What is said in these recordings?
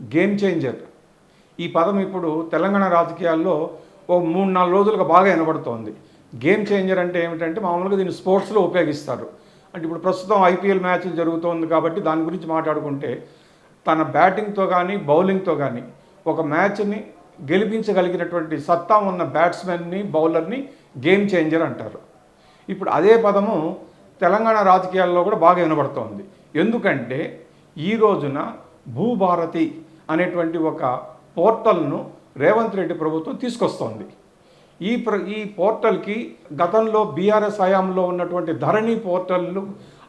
Game changer ఈ పదం ఇప్పుడు తెలంగాణ రాజకీయాల్లో ఓ మూడు నాలుగు రోజులుగా బాగా వినబడుతోంది. గేమ్ చేంజర్ అంటే ఏమిటంటే మామూలుగా దీన్ని స్పోర్ట్స్లో ఉపయోగిస్తారు. అంటే ఇప్పుడు ప్రస్తుతం ఐపీఎల్ మ్యాచ్లు జరుగుతోంది కాబట్టి దాని గురించి మాట్లాడుకుంటే తన బ్యాటింగ్తో కానీ బౌలింగ్తో కానీ ఒక మ్యాచ్ని గెలిపించగలిగినటువంటి సత్తా ఉన్న బ్యాట్స్మెన్ని బౌలర్ని గేమ్ చేంజర్ అంటారు. ఇప్పుడు అదే పదము తెలంగాణ రాజకీయాల్లో కూడా బాగా వినబడుతోంది. ఎందుకంటే ఈ రోజున భూభారతి అనేటువంటి ఒక పోర్టల్ను రేవంత్ రెడ్డి ప్రభుత్వం తీసుకొస్తోంది. ఈ ప్ర ఈ పోర్టల్కి గతంలో బీఆర్ఎస్ హయాంలో ఉన్నటువంటి ధరణి పోర్టల్ను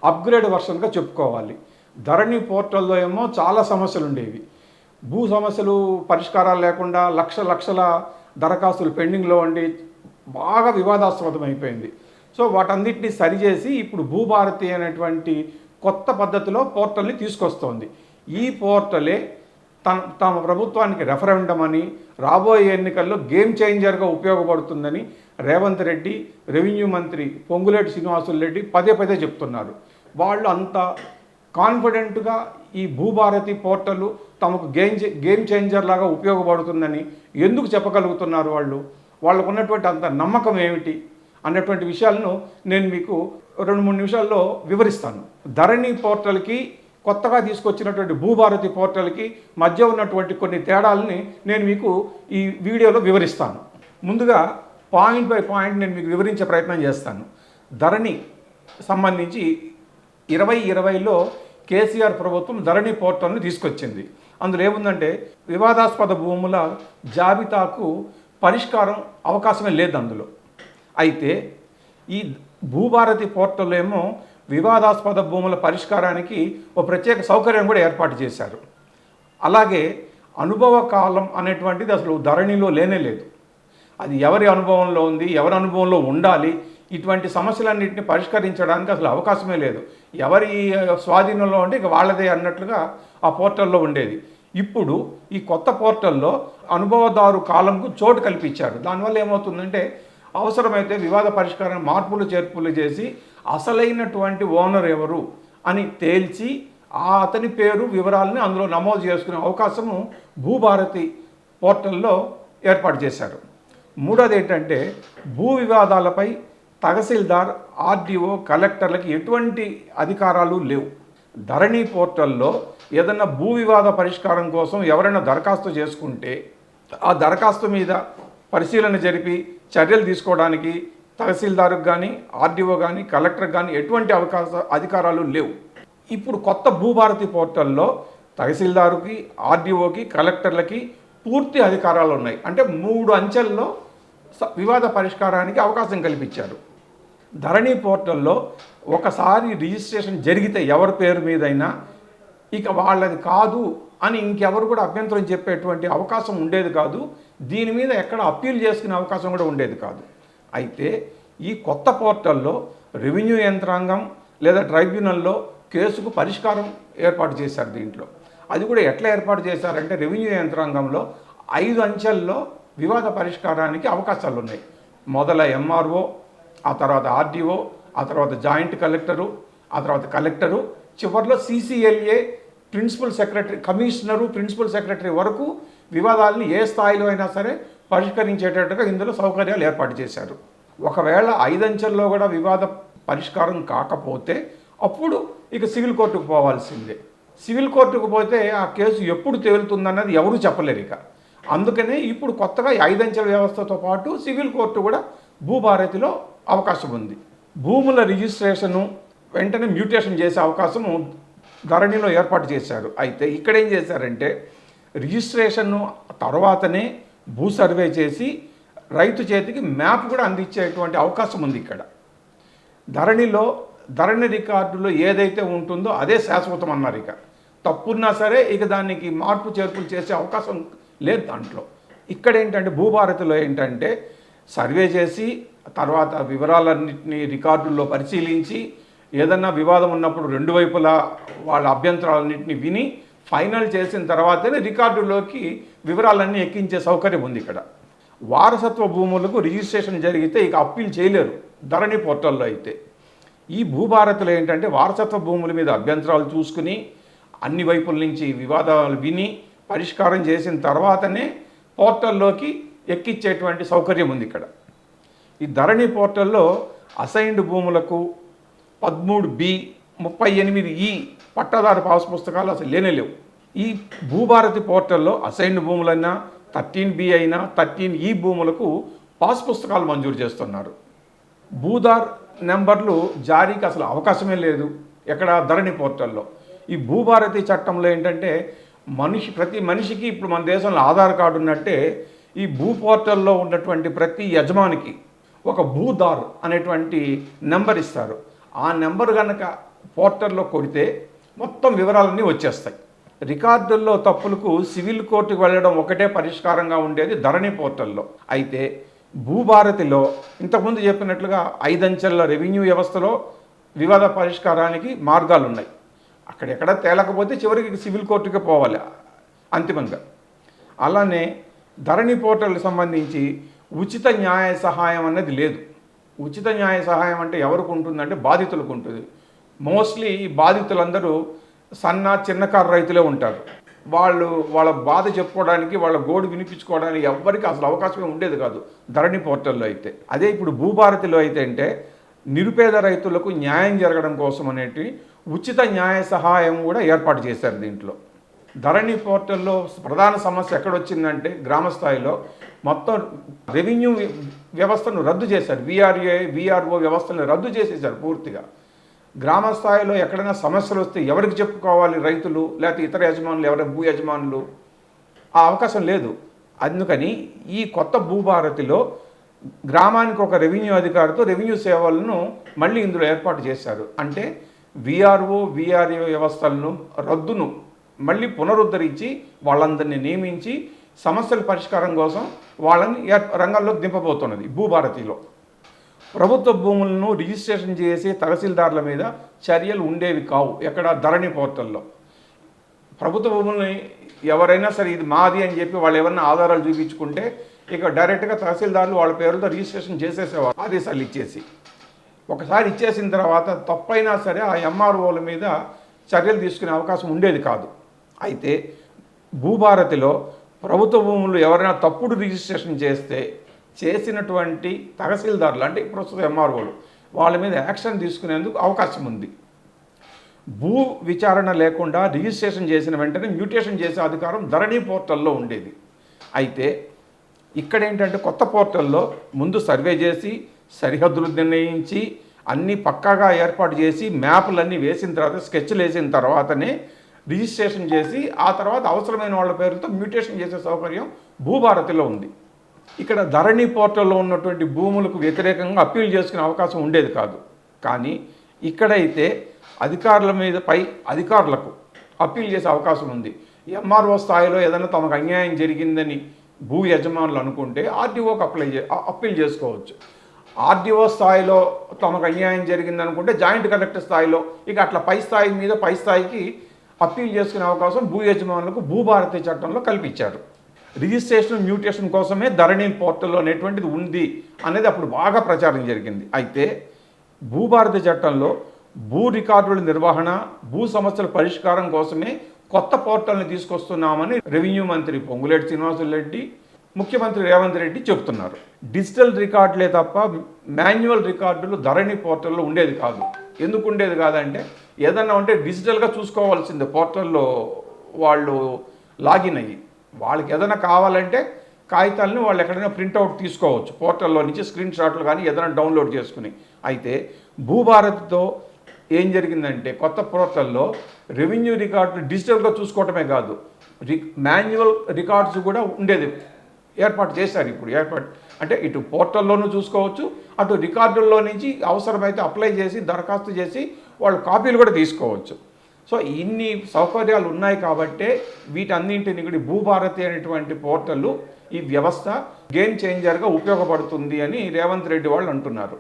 అప్గ్రేడ్ వర్షన్గా చెప్పుకోవాలి. ధరణి పోర్టల్లో ఏమో చాలా సమస్యలు ఉండేవి భూ సమస్యలు పరిష్కారాలు లేకుండా లక్ష లక్షల దరఖాస్తులు పెండింగ్లో ఉండి బాగా వివాదాస్పదం అయిపోయింది సో వాటన్నిటిని సరిచేసి ఇప్పుడు భూభారతి అనేటువంటి కొత్త పద్ధతిలో పోర్టల్ని తీసుకొస్తోంది. ఈ పోర్టలే తన తమ ప్రభుత్వానికి రెఫరెండం అని రాబోయే ఎన్నికల్లో గేమ్ చేంజర్గా ఉపయోగపడుతుందని రేవంత్ రెడ్డి రెవెన్యూ మంత్రి పొంగులేటి శ్రీనివాసులు రెడ్డి పదే పదే చెప్తున్నారు. వాళ్ళు అంత కాన్ఫిడెంట్గా ఈ భూభారతి పోర్టల్ తమకు గేమ్ గేమ్ చేంజర్ లాగా ఉపయోగపడుతుందని ఎందుకు చెప్పగలుగుతున్నారు వాళ్ళు? వాళ్ళకు ఉన్నటువంటి అంత నమ్మకం ఏమిటి? అన్నటువంటి విషయాలను నేను మీకు రెండు మూడు నిమిషాల్లో వివరిస్తాను. ధరణి పోర్టల్కి కొత్తగా తీసుకొచ్చినటువంటి భూభారతి పోర్టల్కి మధ్య ఉన్నటువంటి కొన్ని తేడాలని నేను మీకు ఈ వీడియోలో వివరిస్తాను. ముందుగా పాయింట్ బై పాయింట్ నేను మీకు వివరించే ప్రయత్నం చేస్తాను. ధరణి సంబంధించి ఇరవై ఇరవైలో కేసీఆర్ ప్రభుత్వం ధరణి పోర్టల్ని తీసుకొచ్చింది. అందులో ఏముందంటే వివాదాస్పద భూముల జాబితాకు పరిష్కారం అవకాశమే లేదు అందులో. అయితే ఈ భూభారతి పోర్టల్ ఏమో వివాదాస్పద భూముల పరిష్కారానికి ఒక ప్రత్యేక సౌకర్యం కూడా ఏర్పాటు చేశారు. అలాగే అనుభవ కాలం అనేటువంటిది అసలు ధరణిలో లేనే లేదు. అది ఎవరి అనుభవంలో ఉంది ఎవరి అనుభవంలో ఉండాలి ఇటువంటి సమస్యలన్నింటిని పరిష్కరించడానికి అసలు అవకాశమే లేదు. ఎవరి స్వాధీనంలో ఉంటే ఇక వాళ్ళదే అన్నట్లుగా ఆ పోర్టల్లో ఉండేది. ఇప్పుడు ఈ కొత్త పోర్టల్లో అనుభవదారు కాలంకు చోటు కల్పించారు. దానివల్ల ఏమవుతుందంటే అవసరమైతే వివాద పరిష్కారం మార్పులు చేర్పులు చేసి అసలైనటువంటి ఓనర్ ఎవరు అని తేల్చి ఆ అతని పేరు వివరాలని అందులో నమోదు చేసుకునే అవకాశము భూభారతి పోర్టల్లో ఏర్పాటు చేశారు. మూడోది ఏంటంటే భూ వివాదాలపై తహసీల్దార్ ఆర్డీఓ కలెక్టర్లకి ఎటువంటి అధికారాలు లేవు. ధరణి పోర్టల్లో ఏదన్నా భూ వివాద పరిష్కారం కోసం ఎవరైనా దరఖాస్తు చేసుకుంటే ఆ దరఖాస్తు మీద పరిశీలన జరిపి చర్యలు తీసుకోవడానికి తహసీల్దార్కి కానీ ఆర్డీఓ కానీ కలెక్టర్ కానీ ఎటువంటి అవకాశ అధికారాలు లేవు. ఇప్పుడు కొత్త భూభారతి పోర్టల్లో తహసీల్దారుకి ఆర్డీఓకి కలెక్టర్లకి పూర్తి అధికారాలు ఉన్నాయి. అంటే మూడు అంచెల్లో స- వివాద పరిష్కారానికి అవకాశం కల్పించారు. ధరణి పోర్టల్లో ఒకసారి రిజిస్ట్రేషన్ జరిగితే ఎవరి పేరు మీదైనా ఇక వాళ్ళది కాదు అని ఇంకెవరు కూడా అభ్యంతరం చెప్పేటువంటి అవకాశం ఉండేది కాదు. దీని మీద ఎక్కడ అప్పీల్ చేసుకునే అవకాశం కూడా ఉండేది కాదు. అయితే ఈ కొత్త పోర్టల్లో రెవెన్యూ యంత్రాంగం లేదా ట్రైబ్యునల్లో కేసుకు పరిష్కారం ఏర్పాటు చేశారు దీంట్లో. అది కూడా ఎట్లా ఏర్పాటు చేశారంటే రెవెన్యూ యంత్రాంగంలో ఐదు అంచెల్లో వివాద పరిష్కారానికి అవకాశాలు ఉన్నాయి. మొదల ఎంఆర్ఓ ఆ తర్వాత ఆర్డీఓ ఆ తర్వాత జాయింట్ కలెక్టరు ఆ తర్వాత కలెక్టరు చివరిలో CCLA principal secretary commissioner principal secretary వరకు వివాదాలను ఏ స్థాయిలో అయినా సరే పరిష్కరించేటట్టుగా ఇందులో సౌకర్యాలు ఏర్పాటు చేశారు. ఒకవేళ ఐదంచెల్లో కూడా వివాద పరిష్కారం కాకపోతే అప్పుడు ఇక సివిల్ కోర్టుకు పోవాల్సిందే. సివిల్ కోర్టుకు పోతే ఆ కేసు ఎప్పుడు తేలుతుందన్నది ఎవరూ చెప్పలేరు ఇక. అందుకనే ఇప్పుడు కొత్తగా ఐదంచెల వ్యవస్థతో పాటు సివిల్ కోర్టు కూడా భూభారతిలో అవకాశం ఉంది. భూముల రిజిస్ట్రేషను వెంటనే మ్యూటేషన్ చేసే అవకాశం ధరణిలో ఏర్పాటు చేశారు. అయితే ఇక్కడ ఏం చేశారంటే రిజిస్ట్రేషన్ తర్వాతనే భూ సర్వే చేసి రైతు చేతికి మ్యాప్ కూడా అందించేటువంటి అవకాశం ఉంది ఇక్కడ. ధరణిలో ధరణి రికార్డులో ఏదైతే ఉంటుందో అదే శాశ్వతం అన్నారు ఇక. తప్పున్నా సరే ఇక దానికి మార్పు చేర్పులు చేసే అవకాశం లేదు దాంట్లో. ఇక్కడ ఏంటంటే భూభారతిలో ఏంటంటే సర్వే చేసి తర్వాత వివరాలన్నింటినీ రికార్డుల్లో పరిశీలించి ఏదన్నా వివాదం ఉన్నప్పుడు రెండు వైపులా వాళ్ళ అభ్యంతరాలన్నింటినీ విని ఫైనల్ చేసిన తర్వాతనే రికార్డులోకి వివరాలన్నీ ఎక్కించే సౌకర్యం ఉంది ఇక్కడ. వారసత్వ భూములకు రిజిస్ట్రేషన్ జరిగితే ఇక అప్పీల్ చేయలేరు ధరణి పోర్టల్లో అయితే. ఈ భూభారతులు ఏంటంటే వారసత్వ భూముల మీద అభ్యంతరాలు చూసుకుని అన్ని వైపుల నుంచి వివాదాలు విని పరిష్కారం చేసిన తర్వాతనే పోర్టల్లోకి ఎక్కించేటువంటి సౌకర్యం ఉంది ఇక్కడ. ఈ ధరణి పోర్టల్లో అసైన్డ్ భూములకు పదమూడు బి ముప్పై ఎనిమిది ఈ పట్టాదారు పాస్ పుస్తకాలు అసలు లేనే లేవు. ఈ భూభారతి పోర్టల్లో అసైన్డ్ భూములైనా థర్టీన్ బి అయినా థర్టీన్ ఈ భూములకు పాస్ పుస్తకాలు మంజూరు చేస్తున్నారు. భూదార్ నెంబర్లు జారీకి అసలు అవకాశమే లేదు ఎక్కడ ధరణి పోర్టల్లో. ఈ భూభారతి చట్టంలో ఏంటంటే మనిషి ప్రతి మనిషికి ఇప్పుడు మన దేశంలో ఆధార్ కార్డు ఉన్నట్టే ఈ భూ పోర్టల్లో ఉన్నటువంటి ప్రతి యజమానికి ఒక భూదార్ అనేటువంటి నెంబర్ ఇస్తారు. ఆ నెంబర్ కనుక పోర్టల్లో కొడితే మొత్తం వివరాలన్నీ వచ్చేస్తాయి. రికార్డుల్లో తప్పులకు సివిల్ కోర్టుకు వెళ్ళడం ఒకటే పరిష్కారంగా ఉండేది ధరణి పోర్టల్లో. అయితే భూభారతిలో ఇంతకుముందు చెప్పినట్లుగా ఐదంచెల రెవెన్యూ వ్యవస్థలో వివాద పరిష్కారానికి మార్గాలు ఉన్నాయి అక్కడెక్కడ తేలకపోతే చివరికి సివిల్ కోర్టుకే పోవాలి అంతిమంగా. అలానే ధరణి పోర్టల్కి సంబంధించి ఉచిత న్యాయ సహాయం అనేది లేదు. ఉచిత న్యాయ సహాయం అంటే ఎవరికి ఉంటుందంటే బాధితులకు ఉంటుంది. మోస్ట్లీ ఈ బాధితులందరూ సన్న చిన్నకారు రైతులే ఉంటారు. వాళ్ళు వాళ్ళ బాధ చెప్పుకోవడానికి వాళ్ళ గోడు వినిపించుకోవడానికి ఎవ్వరికి అసలు అవకాశమే ఉండేది కాదు ధరణి పోర్టల్లో అయితే. అదే ఇప్పుడు భూభారతిలో అయితే అంటే నిరుపేద రైతులకు న్యాయం జరగడం కోసం అనేటి ఉచిత న్యాయ సహాయం కూడా ఏర్పాటు చేశారు దీంట్లో. ధరణి పోర్టల్లో ప్రధాన సమస్య ఎక్కడొచ్చిందంటే గ్రామ స్థాయిలో మొత్తం రెవెన్యూ వ్యవస్థను రద్దు చేశారు. విఆర్ఏ విఆర్ఓ వ్యవస్థను రద్దు చేసేశారు పూర్తిగా. గ్రామ స్థాయిలో ఎక్కడైనా సమస్యలు వస్తే ఎవరికి చెప్పుకోవాలి రైతులు లేకపోతే ఇతర యజమానులు ఎవరైనా భూ యజమానులు? ఆ అవకాశం లేదు. అందుకని ఈ కొత్త భూభారతిలో గ్రామానికి ఒక రెవెన్యూ అధికారితో రెవెన్యూ సేవలను మళ్ళీ ఇందులో ఏర్పాటు చేశారు. అంటే విఆర్ఓ విఆర్ఏ వ్యవస్థలను రద్దును మళ్ళీ పునరుద్ధరించి వాళ్ళందరినీ నియమించి సమస్యల పరిష్కారం కోసం వాళ్ళని రంగంలోకి దింపబోతున్నది భూభారతిలో. ప్రభుత్వ భూములను రిజిస్ట్రేషన్ చేసే తహసీల్దార్ల మీద చర్యలు ఉండేవి కావు ఎక్కడ ధరణి పోర్టల్లో. ప్రభుత్వ భూముల్ని ఎవరైనా సరే ఇది మాది అని చెప్పి వాళ్ళు ఏమన్నా ఆధారాలు చూపించుకుంటే ఇక డైరెక్ట్గా తహసీల్దార్లు వాళ్ళ పేరుతో రిజిస్ట్రేషన్ చేసేసేవారు ఆదేశాలు ఇచ్చేసి. ఒకసారి ఇచ్చేసిన తర్వాత తప్పైనా సరే ఆ ఎంఆర్ఓల మీద చర్యలు తీసుకునే అవకాశం ఉండేది కాదు. అయితే భూభారతిలో ప్రభుత్వ భూములు ఎవరైనా తప్పుడు రిజిస్ట్రేషన్ చేస్తే చేసినటువంటి తహసీల్దారులు అంటే ప్రస్తుత ఎంఆర్ఓలు వాళ్ళ మీద యాక్షన్ తీసుకునేందుకు అవకాశం ఉంది. భూ విచారణ లేకుండా రిజిస్ట్రేషన్ చేసిన వెంటనే మ్యూటేషన్ చేసే అధికారం ధరణి పోర్టల్లో ఉండేది. అయితే ఇక్కడ ఏంటంటే కొత్త పోర్టల్లో ముందు సర్వే చేసి సరిహద్దులు నిర్ణయించి అన్నీ పక్కాగా ఏర్పాటు చేసి మ్యాప్లన్నీ వేసిన తర్వాత స్కెచ్లు వేసిన తర్వాతనే రిజిస్ట్రేషన్ చేసి ఆ తర్వాత అవసరమైన వాళ్ళ పేరుతో మ్యూటేషన్ చేసే సౌకర్యం భూభారతిలో ఉంది. ఇక్కడ ధరణి పోర్టల్లో ఉన్నటువంటి భూములకు వ్యతిరేకంగా అప్పీల్ చేసుకునే అవకాశం ఉండేది కాదు. కానీ ఇక్కడైతే అధికారుల మీద పై అధికారులకు అప్పీల్ చేసే అవకాశం ఉంది. ఎంఆర్ఓ స్థాయిలో ఏదైనా తమకు అన్యాయం జరిగిందని భూ యజమానులు అనుకుంటే ఆర్డీఓకి అప్లై చే అప్పీల్ చేసుకోవచ్చు. ఆర్డీఓ స్థాయిలో తమకు అన్యాయం జరిగింది అనుకుంటే జాయింట్ కలెక్టర్ స్థాయిలో ఇక అట్లా పై స్థాయి మీద పై స్థాయికి అప్పీల్ చేసుకునే అవకాశం భూ యజమానులకు భూభారతి చట్టంలో కల్పించారు. రిజిస్ట్రేషన్ మ్యూటేషన్ కోసమే ధరణి పోర్టల్లో అనేటువంటిది ఉంది అనేది అప్పుడు బాగా ప్రచారం జరిగింది. అయితే భూభారతి చట్టంలో భూ రికార్డుల నిర్వహణ భూ సమస్యల పరిష్కారం కోసమే కొత్త పోర్టల్ని తీసుకొస్తున్నామని రెవెన్యూ మంత్రి పొంగులేటి శ్రీనివాసులు రెడ్డి ముఖ్యమంత్రి రేవంత్ రెడ్డి చెబుతున్నారు. డిజిటల్ రికార్డులే తప్ప మాన్యువల్ రికార్డులు ధరణి పోర్టల్లో ఉండేది కాదు. ఎందుకు ఉండేది కాదంటే ఏదన్నా ఉంటే డిజిటల్గా చూసుకోవాల్సిందే పోర్టల్లో వాళ్ళు లాగిన్ అయ్యి. వాళ్ళకి ఏదైనా కావాలంటే కాగితాలని వాళ్ళు ఎక్కడైనా ప్రింట్అవుట్ తీసుకోవచ్చు. పోర్టల్లో నుంచి స్క్రీన్ షాట్లు కానీ ఏదైనా డౌన్లోడ్ చేసుకుని. అయితే భూభారత్తో ఏం జరిగిందంటే కొత్త పోర్టల్లో రెవెన్యూ రికార్డులు డిజిటల్గా చూసుకోవటమే కాదు రి మాన్యువల్ రికార్డ్స్ కూడా ఉండేది. ఏర్పాటు చేశారు ఇప్పుడు. ఏర్పాటు అంటే ఇటు పోర్టల్లోనూ చూసుకోవచ్చు అటు రికార్డుల్లో నుంచి అవసరమైతే అప్లై చేసి దరఖాస్తు చేసి వాళ్ళు కాపీలు కూడా తీసుకోవచ్చు. సో ఇన్ని సౌకర్యాలు ఉన్నాయి కాబట్టే వీటన్నింటిని కూడా భూభారతి అనేటువంటి పోర్టల్ ఈ వ్యవస్థ గేమ్ చేంజర్గా ఉపయోగపడుతుంది అని రేవంత్ రెడ్డి వాళ్ళు అంటున్నారు.